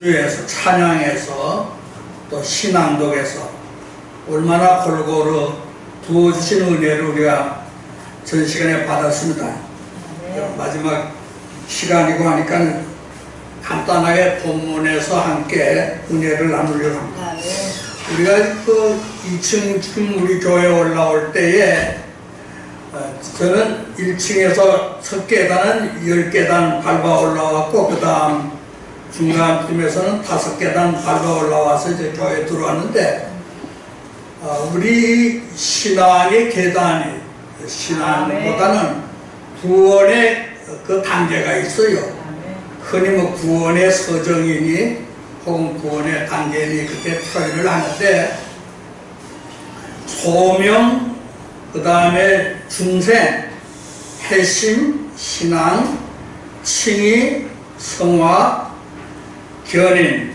주에서 찬양에서 또 신앙독에서 얼마나 골고루 부어주신 은혜를 우리가 전 시간에 받았습니다. 마지막 시간이고 하니까 간단하게 본문에서 함께 은혜를 나누려고 합니다. 우리가 그 2층 지금 우리 교회 올라올 때에 어, 저는 1층에서 첫 계단은 10계단 밟아 올라왔고 그 다음 중간쯤에서는 다섯 계단 밟아 올라와서 이제 교회에 들어왔는데 어, 우리 신앙의 계단이 신앙보다는 구원의 그 단계가 있어요. 흔히 뭐 구원의 서정이니 혹은 구원의 단계니 그렇게 표현을 하는데 소명, 그 다음에 중생, 회심, 신앙, 칭의, 성화, 견인,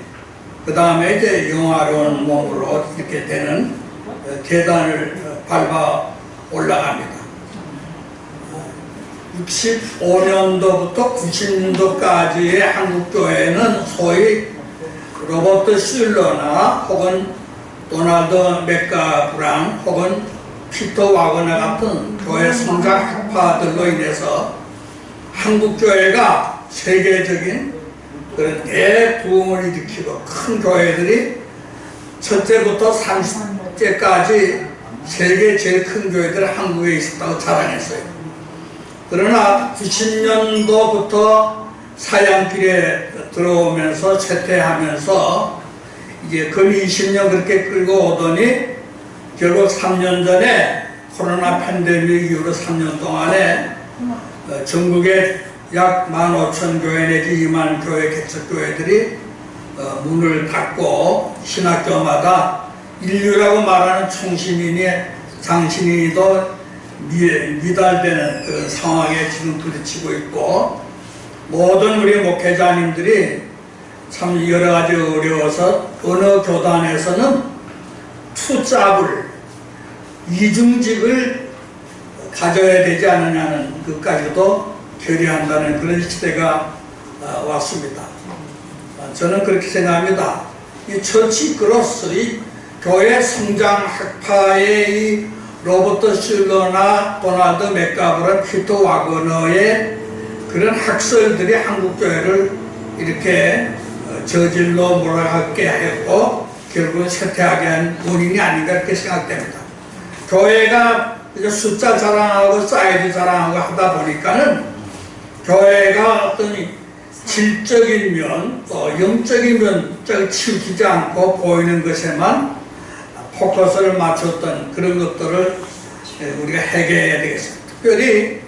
그 다음에 이제 영화로운 몸으로 이렇게 되는 어, 계단을 밟아 올라갑니다. 65년도부터 90년도까지의 한국교회는 소위 로버트 슐러나 혹은 도널드 맥가브랑 혹은 피터 와거너 같은 교회 성장 학파들로 인해서 한국교회가 세계적인 그런 대부흥을 일으키고 큰 교회들이 첫째부터 30제까지 세계 제일 큰 교회들 한국에 있었다고 자랑했어요. 그러나 90년도부터 사양길에 들어오면서 쇠퇴하면서 이제 근 20년 그렇게 끌고 오더니 결국 3년 전에 코로나 팬데믹 이후로 3년 동안에 어, 전국에 약 15,000교회 내지 2만 교회 개척교회들이 어, 문을 닫고 신학교마다 인류라고 말하는 총신인이 장신인이도 미- 미달되는 그 상황에 지금 부딪히고 있고 모든 우리 목회자님들이 참 여러 가지 어려워서 어느 교단에서는 투잡을 이중직을 가져야 되지 않느냐는 것까지도 결의한다는 그런 시대가 어, 왔습니다. 어, 저는 그렇게 생각합니다. 이 처치 크로스, 이 교회 성장 학파의 이 로버트 슐러나 도널드 맥가브런 피터 와거너의 그런 학설들이 한국 교회를 이렇게 어, 저질로 몰아가게 했고 결국은 쇠퇴하게 한 원인이 아닌가 이렇게 생각됩니다. 교회가 숫자 자랑하고 사이즈 자랑하고 하다 보니까는 교회가 어떤 이 질적인 면, 또 영적인 면을 치우치지 않고 보이는 것에만 포커스를 맞췄던 그런 것들을 예, 우리가 해결해야 되겠습니다. 특별히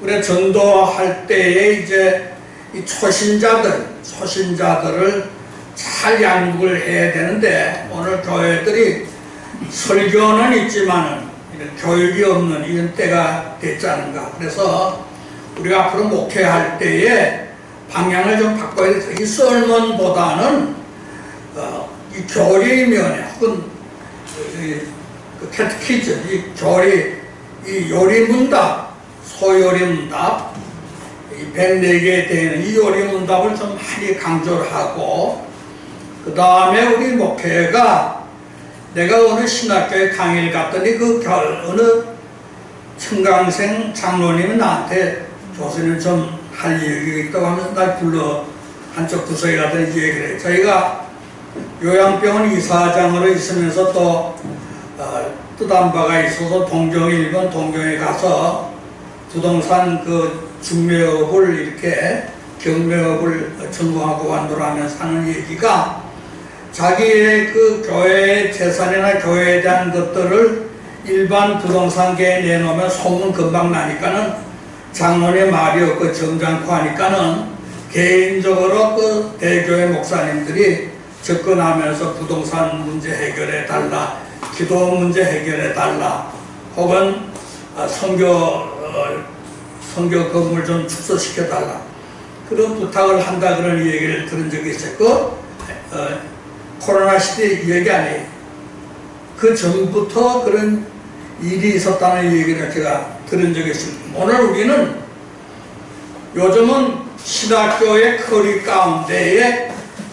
우리가 전도할 때에 이제 이 초신자들, 초신자들을 잘 양육을 해야 되는데 오늘 교회들이 설교는 있지만은 교육이 없는 이런 때가 됐지 않은가. 그래서 우리가 앞으로 목회할 때에 방향을 좀 바꿔야 돼서 이 설문보다는 어, 이 교리 면에 혹은 이, 그 캐트키즈, 이 교리, 이 요리문답, 소요리문답, 이 104개에 되는 이 요리문답을 좀 많이 강조를 하고 그 다음에 우리 목회가 내가 어느 신학교에 강의를 갔더니 그 결, 어느 청강생 장로님이 나한테 교수님 좀할 얘기가 있다고 하면서 날 불러 한쪽 부서에 가더니 이 얘기를 해. 저희가 요양병원 이사장으로 있으면서 또 어, 뜻한 바가 있어서 동경 일본 동경에 가서 부동산 그 중매업을 이렇게 경매업을 전공하고 완도하면서 하는 얘기가 자기의 그 교회의 재산이나 교회에 대한 것들을 일반 부동산계에 내놓으면 소문 금방 나니까는 장로의 말이 없고 정장코 하니까는 개인적으로 그 대교회 목사님들이 접근하면서 부동산 문제 해결해 달라, 기도 문제 해결해 달라, 혹은 아, 선교 어, 건물 좀 축소시켜 달라 그런 부탁을 한다 그런 얘기를 들은 적이 있었고 어, 코로나 시대 이 얘기 아니에요. 그 전부터 그런 일이 있었다는 얘기를 제가 들은 적이 있습니다. 오늘 우리는 요즘은 신학교의 커리 가운데에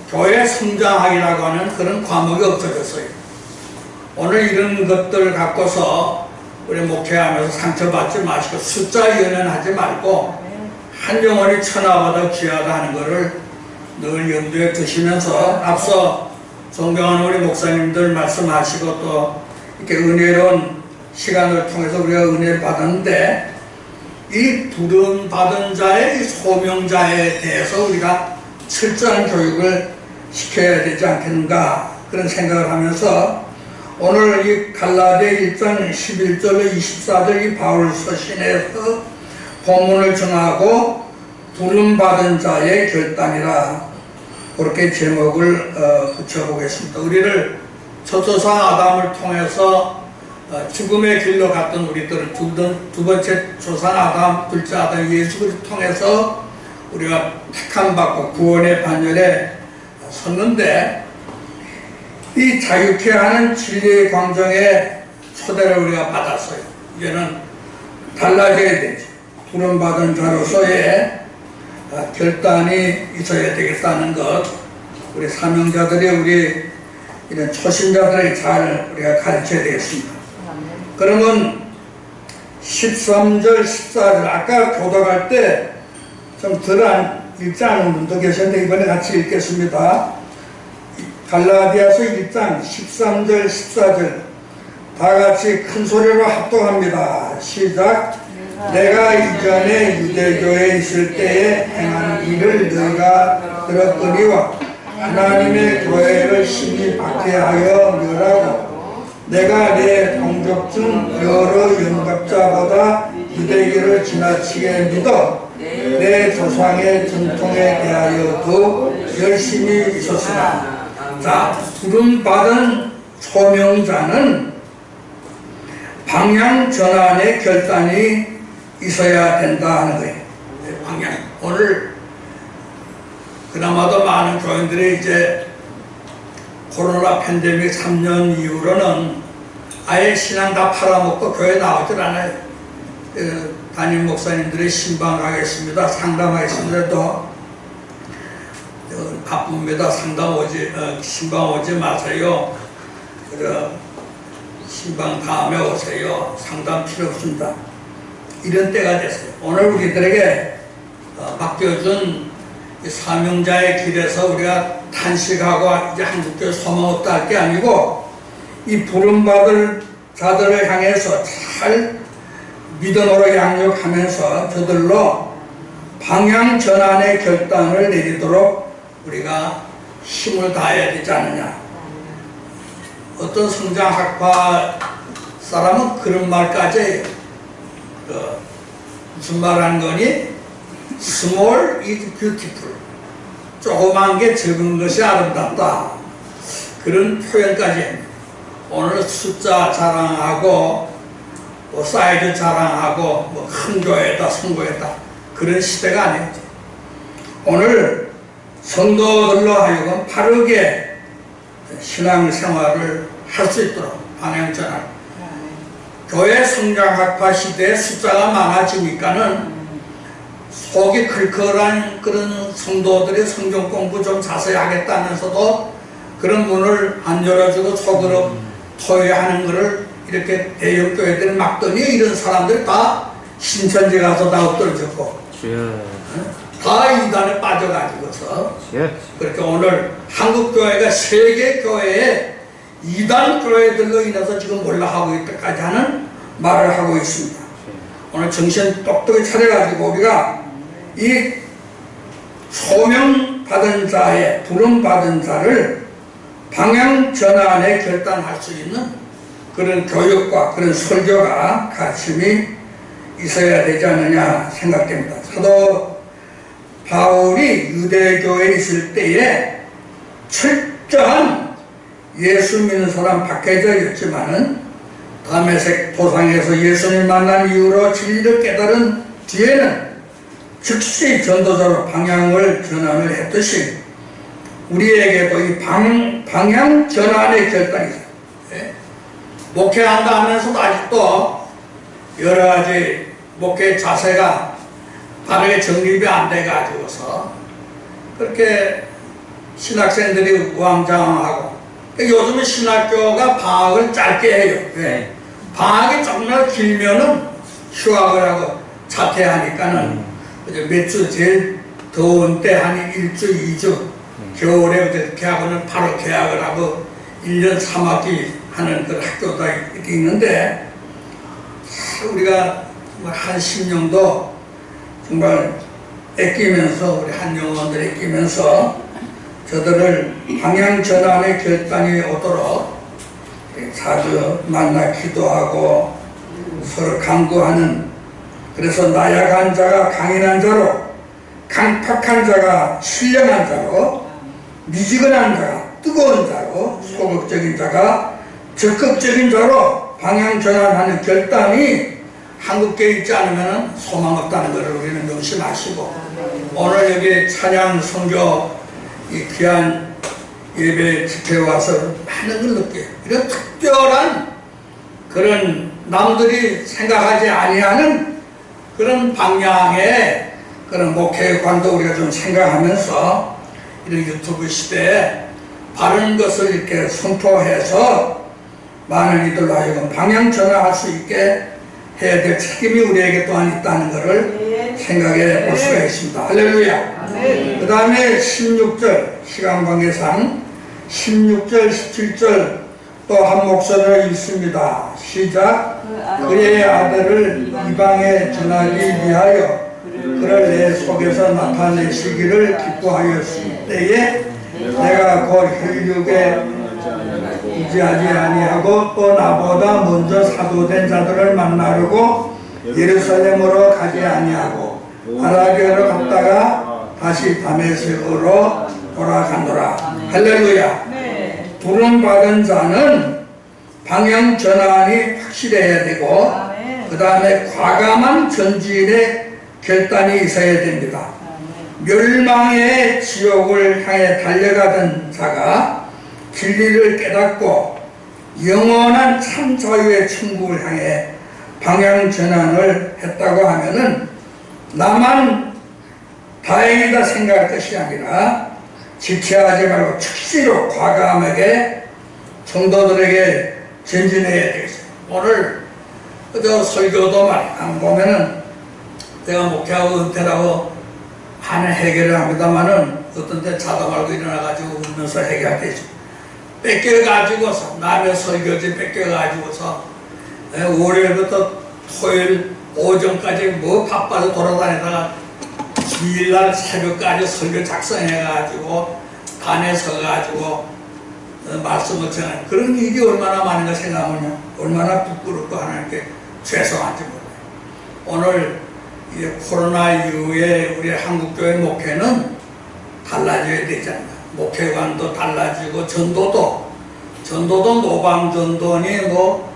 교회 성장학이라고 하는 그런 과목이 없어졌어요. 오늘 이런 것들 갖고서 우리 목회하면서 상처받지 마시고 숫자 연연하지 말고 한 영혼이 천하보다 귀하다 하는 것을 늘 염두에 두시면서 앞서 존경하는 우리 목사님들 말씀하시고 또 이렇게 은혜로운 시간을 통해서 우리가 은혜를 받았는데 이 부름 받은 자의 이 소명자에 대해서 우리가 철저한 교육을 시켜야 되지 않겠는가 그런 생각을 하면서 오늘 이 갈라디아 1장 11절로 24절 이 바울 서신에서 본문을 전하고 부름 받은 자의 결단이라 그렇게 제목을 어, 붙여보겠습니다. 우리를 초초상 아담을 통해서 어, 죽음의 길로 갔던 우리들을 두, 번- 두 번째 조상 아담, 둘째 아담 예수를 통해서 우리가 택함 받고 구원의 반열에 섰는데 이 자유케 하는 진리의 광정에 초대를 우리가 받았어요. 이제는 달라져야 되지. 부름받은 자로서의 어, 결단이 있어야 되겠다는 것, 우리 사명자들이 우리 이런 초신자들에게 잘 우리가 가르쳐야 되겠습니다. 그러면 13절, 14절, 아까 교독할 때 좀덜안 읽지 않은 분도 계셨는데 이번에 같이 읽겠습니다. 갈라디아서 1장 13절, 14절 다 같이 큰 소리로 합독합니다. 시작. 내가 이전에 유대교에 있을 때에 행한 일을 너희가 들었거니와 하나님의 교회를 심히 박해하여 멸하고 내가 내 동족 중 여러 영갑자보다 유대교를 지나치게 믿어 내 조상의 전통에 대하여도 열심히 있었으나 자 부름받은 소명자는 방향 전환의 결단이 있어야 된다 하는 거예요. 네, 방향. 오늘 그나마도 많은 교인들이 이제 코로나 팬데믹 3년 이후로는 아예 신앙 다 팔아먹고 교회 나오질 않아요. 그 담임 목사님들이 신방하겠습니다. 상담하겠습니다. 또 어, 바쁩니다. 상담 오지, 어, 신방 오지 마세요. 그래, 신방 다음에 오세요. 상담 필요 없습니다. 이런 때가 됐어요. 오늘 우리들에게 어, 맡겨준 이 사명자의 길에서 우리가 탄식하고 이제 한국교회 소망 없다 할 게 아니고 이 부름받을 자들을 향해서 잘 믿음으로 양육하면서 저들로 방향 전환의 결단을 내리도록 우리가 힘을 다해야 되지 않느냐. 어떤 성장학파 사람은 그런 말까지 해요. 그 무슨 말 하는 거니? Small is beautiful. 조그만 게 적은 것이 아름답다. 그런 표현까지. 오늘 숫자 자랑하고 뭐 사이즈 자랑하고 뭐큰 교회다 성교회다 그런 시대가 아니죠. 오늘 성도들로 하여금 바르게 신앙생활을 할 수 있도록 방향 전환 교회 성장학파 시대에 숫자가 많아지니까는 속이 클클한 그런 성도들이 성경 공부 좀 자세히 하겠다면서도 그런 문을 안 열어주고 속으로 토해하는 것을 이렇게 대형교회들이 막더니 이런 사람들 다 신천지 가서 다 엎드려졌고 다 이단에 빠져가지고서 그렇게 오늘 한국교회가 세계교회에 이단 교회들로 인해서 지금 올라가고 있다까지 하는 말을 하고 있습니다. 오늘 정신 똑똑히 차려가지고 우리가 이 소명 받은 자의 부름 받은 자를 방향 전환에 결단할 수 있는 그런 교육과 그런 설교가 가슴이 있어야 되지 않느냐 생각됩니다. 사도 바울이 유대교에 있을 때에 철저한 예수 믿는 사람 박해자였지만은 다메섹 도상에서 예수님 만난 이후로 진리를 깨달은 뒤에는 즉시 전도자로 방향을 전환을 했듯이 우리에게도 이 방, 방향 전환의 결단이 있어요. 예? 목회한다 하면서도 아직도 여러 가지 목회 자세가 바르게 정립이 안 돼가지고서 그렇게 신학생들이 우왕좌왕하고 요즘은 신학교가 방학을 짧게 해요. 왜? 방학이 정말 길면은 휴학을 하고 자퇴하니까는 이제 몇 주 제일 더운 때 한 일주, 이주 겨울에 이제 개학은 바로 개학을 하고 1년 3학기 하는 그 이렇게 있는데 우리가 뭐한 10년도 정말 애끼면서 우리 한영원들 애끼면서 저들을 방향 전환의 결단이 오도록 자주 만나 기도하고 서로 강구하는 그래서 나약한 자가 강인한 자로 강팍한 자가 신령한 자로 미지근한 자가 뜨거운 자로 소극적인 자가 적극적인 자로 방향 전환하는 결단이 한국에 있지 않으면 소망 없다는 것을 우리는 명심하시고 오늘 여기 찬양 선교 이 귀한 예배 집회에 와서 많은 걸 느껴요. 이런 특별한 그런 남들이 생각하지 아니하는 그런 방향의 그런 목회관도 우리가 좀 생각하면서 이런 유튜브 시대에 바른 것을 이렇게 선포해서 많은 이들로 하여금 방향 전환할 수 있게 해야 될 책임이 우리에게 또한 있다는 것을 생각해 볼 수가 있습니다. 할렐루야. 그 다음에 16절 시간 관계상 16절 17절 또 한 목소리로 읽습니다. 시작 그의 아들을 이방에 전하기 위하여 그를 내 속에서 나타내시기를 기뻐하였을 때에 내가 곧 혈육에 이지하지 아니하고 또 나보다 먼저 사도된 자들을 만나려고 예루살렘으로 가지 아니하고 아라비아로 갔다가 다시 다메섹으로 돌아가노라 할렐루야 네. 부름 받은 자는 방향 전환이 확실해야 되고. 그 다음에 과감한 전진의 결단이 있어야 됩니다. 멸망의 지옥을 향해 달려가던 자가 진리를 깨닫고 영원한 참 자유의 천국을 향해 방향 전환을 했다고 하면은 나만 다행이다 생각할 것이 아니라 지체하지 말고 즉시로 과감하게 성도들에게 전진해야 되겠어요. 오늘 저 설교도 말안 보면은 제가 목회하고 은퇴라고 하는 해결을 합니다만은 어떤 때 자다 말고 일어나가지고 울면서 해결되죠. 뺏겨가지고서 남의 설교지 뺏겨가지고서 에, 월요일부터 토요일 오전까지 뭐 바빠서 돌아다니다가 주일날 새벽까지 설교 작성해가지고 단에 서가지고 어, 말씀을 전하는 그런 일이 얼마나 많은가 생각하면 얼마나 부끄럽고 하나님께 죄송한지 몰라요. 오늘 이 코로나 이후에 우리 한국교회 목회는 달라져야 되잖아요. 목회관도 달라지고 전도도 전도도 노방 전도니 뭐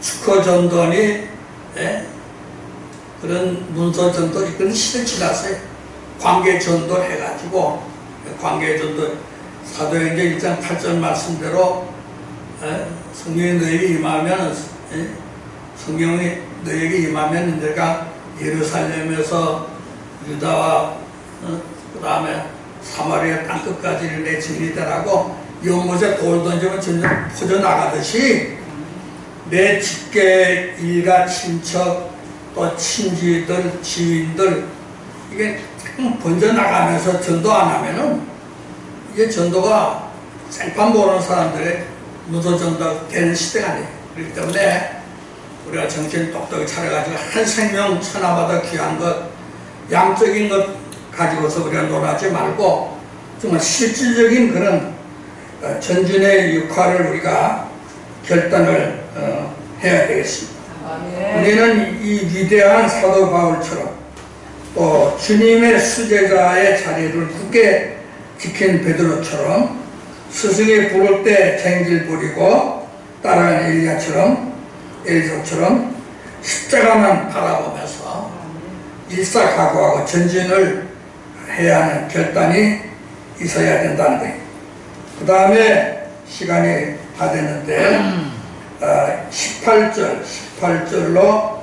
축허 전도니 예? 그런 문서 전도 그런 시대 지났어요. 관계 전도 해가지고 관계 전도 사도행전 1장 8절 말씀대로 예? 성령이 너에게 임하면 예? 성령이 너에게 임하면 내가 예루살렘에서 유다와 어? 그 다음에 사마리아 땅끝까지 내 진리다라고 연못에 돌 던지면 점점 퍼져나가듯이 내 직계 일가 친척 또 친지들 지인들 이게 번져나가면서 전도 안 하면은 이게 전도가 생판 모르는 사람들의 무도 전도 되는 시대가 아니에요. 그렇기 때문에 우리가 정신 똑똑히 차려가지고 한 생명 천하보다 귀한 것 양적인 것 가지고서 우리가 놀아지 말고 정말 실질적인 그런 어, 전진의 역할을 우리가 결단을 어, 해야 되겠습니다. 우리는 이 위대한 사도 바울처럼 또 주님의 수제자의 자리를 굳게 지킨 베드로처럼 스승이 부를 때 쟁질 부리고 따라하는 엘리야처럼 엘리사처럼 십자가만 바라보면서 일사각오하고 전진을 해야 하는 결단이 있어야 된다는 거예요. 그 다음에 시간이 다 됐는데 어, 18절, 18절로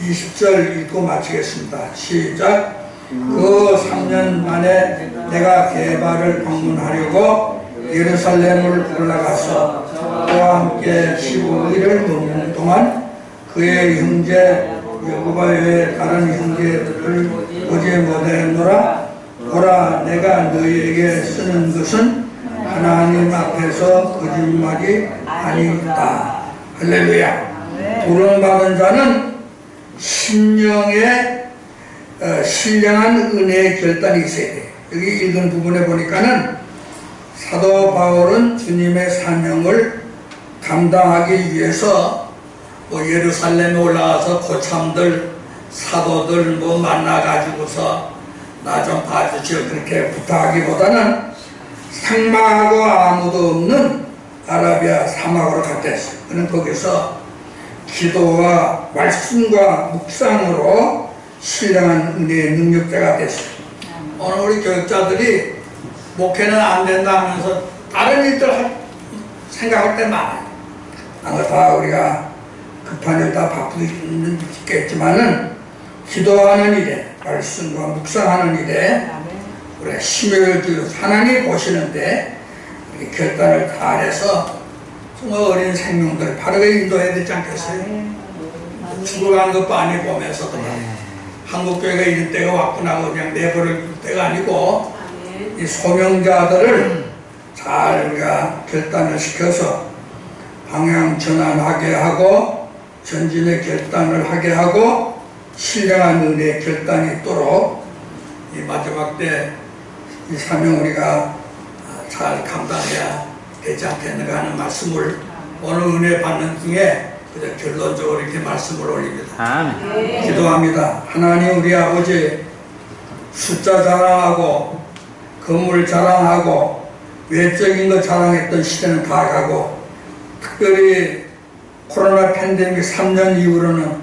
20절 읽고 마치겠습니다. 시작. 그 3년 만에 내가 개발을 방문하려고 예루살렘을 올라가서 그와 함께 15일을 머무는 동안 그의 형제 외에 다른 형제들을 어제 못하였노라. 보라 내가 너희에게 쓰는 것은 하나님 앞에서 거짓말이 아니다. 할렐루야. 부름받은 자는 심령에 어, 신령한 은혜의 결단이 있어야 돼 여기 읽은 부분에 보니까는 사도 바울은 주님의 사명을 감당하기 위해서 뭐 예루살렘에 올라가서 고참들 사도들 뭐 만나가지고서 나 좀 봐주시오 그렇게 부탁하기보다는 상마하고 아무도 없는 아라비아 사막으로 갔댔어요. 그는 거기서 기도와 말씀과 묵상으로 신령한 은혜의 능력자가 됐어요. 오늘 우리 교육자들이 목회는 안 된다 하면서 다른 일들 할- 생각할 때 많아요. 아다 우리가 급한 일 다 바쁘게 있겠지만은 기도하는 일에 말씀과 묵상하는 일에 힘을 들여서 하나님 보시는데 우리 결단을 다해서 정말 어린 생명들 바르게 인도해야 되지 않겠어요? 죽어간 것도 아니고 보면서도 한국교회가 이런 때가 왔구나 하고 그냥 내버릴 때가 아니고 이 소명자들을 잘 우리가 결단을 시켜서 방향 전환하게 하고 전진의 결단을 하게 하고 신령한 은혜의 결단이 있도록 이 마지막 때 이 사명 우리가 잘 감당해야 되지 않겠는가 하는 말씀을 오늘 은혜 받는 중에 그저 결론적으로 이렇게 말씀을 올립니다. 아멘. 기도합니다. 하나님 우리 아버지 숫자 자랑하고 건물 자랑하고 외적인 것 자랑했던 시대는 다 가고 특별히 코로나 팬데믹 3년 이후로는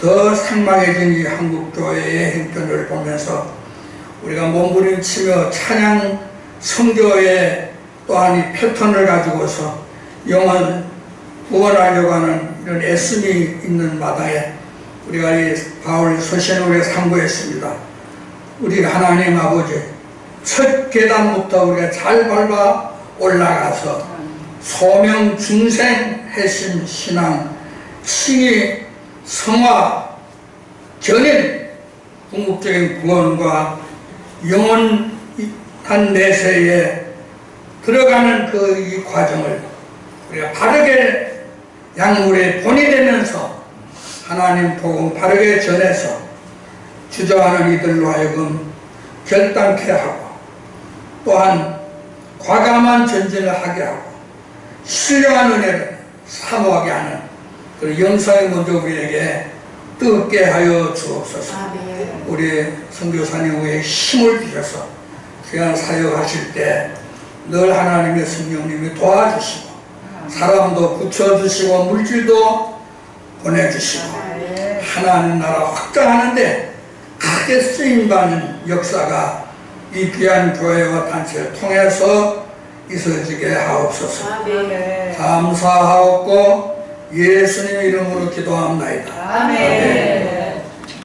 더 상망해진 이 한국 교회의 형편을 보면서 우리가 몸부림치며 찬양 성교의 또한 이 패턴을 가지고서 영원 구원하려고 하는 이런 애씀이 있는 마당에 우리가 이 바울 우리가 상고했습니다. 우리 하나님 아버지 첫 계단부터 우리가 잘 밟아 올라가서 소명 중생 핵심 신앙 칭의 성화 견인 궁극적인 구원과 영원한 내세에 들어가는 그 이 과정을 우리가 바르게 약물에 본이 되면서 하나님 복음 바르게 전해서 주저하는 이들로 하여금 결단케 하고 또한 과감한 전진을 하게 하고 신령한 은혜를 사모하게 하는 그 영상이 먼저 우리에게 뜨겁게 하여 주옵소서. 우리 선교사님의 힘을 빌어서 귀한 사역하실 때 늘 하나님의 성령님이 도와주시고 사람도 붙여주시고 물질도 보내주시고 하나님 나라 확장하는데 크게 쓰임받는 역사가 이 귀한 교회와 단체를 통해서 있어지게 하옵소서 감사하옵고 예수님 이름으로 기도합나이다. 아멘.